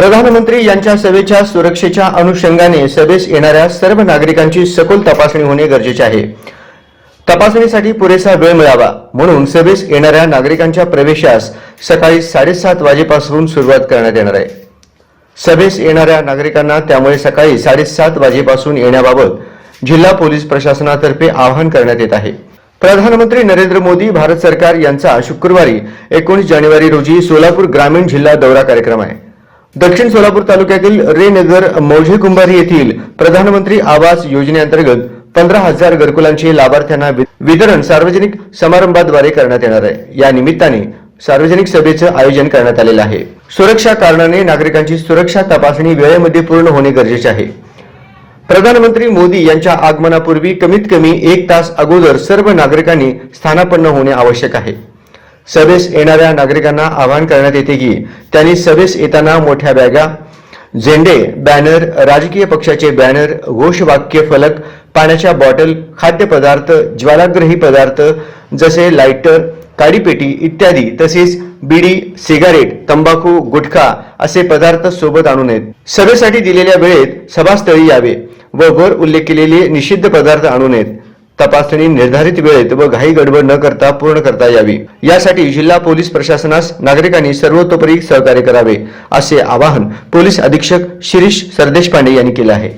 प्रधानमंत्री यांच्या सभेच्या सुरक्षेच्या अनुषंगाने सभेस येणाऱ्या सर्व नागरिकांची सखोल तपासणी होणे गरजेचे आहे. तपासणीसाठी पुरेसा वेळ मिळावा म्हणून सभेस येणाऱ्या नागरिकांच्या प्रवेशास सकाळी साडेसात वाजेपासून सुरुवात करण्यात येणार आहे. सभेस येणाऱ्या नागरिकांना त्यामुळे सकाळी साडेसात वाजेपासून येण्याबाबत जिल्हा पोलीस प्रशासनातर्फे आवाहन करण्यात येत आहे. प्रधानमंत्री नरेंद्र मोदी भारत सरकार यांचा शुक्रवारी एकोणीस जानेवारी रोजी सोलापूर ग्रामीण जिल्हा दौरा कार्यक्रम आहे. दक्षिण सोलापूर तालुक्यातील रेनगर मौजे कुंभारी येथील प्रधानमंत्री आवास योजनेअंतर्गत पंधरा हजार घरकुलांचे लाभार्थ्यांना वितरण सार्वजनिक समारंभाद्वारे करण्यात येणार आहे. या निमित्ताने सार्वजनिक सभेचं आयोजन करण्यात आलेलं आहे. सुरक्षा कारणाने नागरिकांची सुरक्षा तपासणी वेळेमध्ये पूर्ण होणे गरजेचे आहे. प्रधानमंत्री मोदी यांच्या आगमनापूर्वी कमीत कमी एक तास अगोदर सर्व नागरिकांनी स्थानापन्न होणे आवश्यक आहे. सभेस येणाऱ्या नागरिकांना आवाहन करण्यात येते की त्यांनी सभेस येताना मोठ्या बॅगा झेंडे बॅनर राजकीय पक्षाचे बॅनर घोषवाक्य फलक पाण्याच्या बॉटल खाद्यपदार्थ ज्वालाग्रही पदार्थ जसे लायटर काडीपेटी इत्यादी तसेच बिडी सिगारेट तंबाखू गुटखा असे पदार्थ सोबत आणू नयेत. सभेसाठी दिलेल्या वेळेत सभास्थळी यावे व वर उल्लेख केलेले निषिद्ध पदार्थ आणू नयेत. तपासणी निर्धारित वेळेत व घाई गडबड न करता पूर्ण करता यावी. यासाठी जिल्हा पोलीस प्रशासनास नागरिकांनी सर्वतोपरी सहकार्य करावे असे आवाहन पोलीस अधीक्षक शिरीष सरदेशपांडे यांनी केले आहे.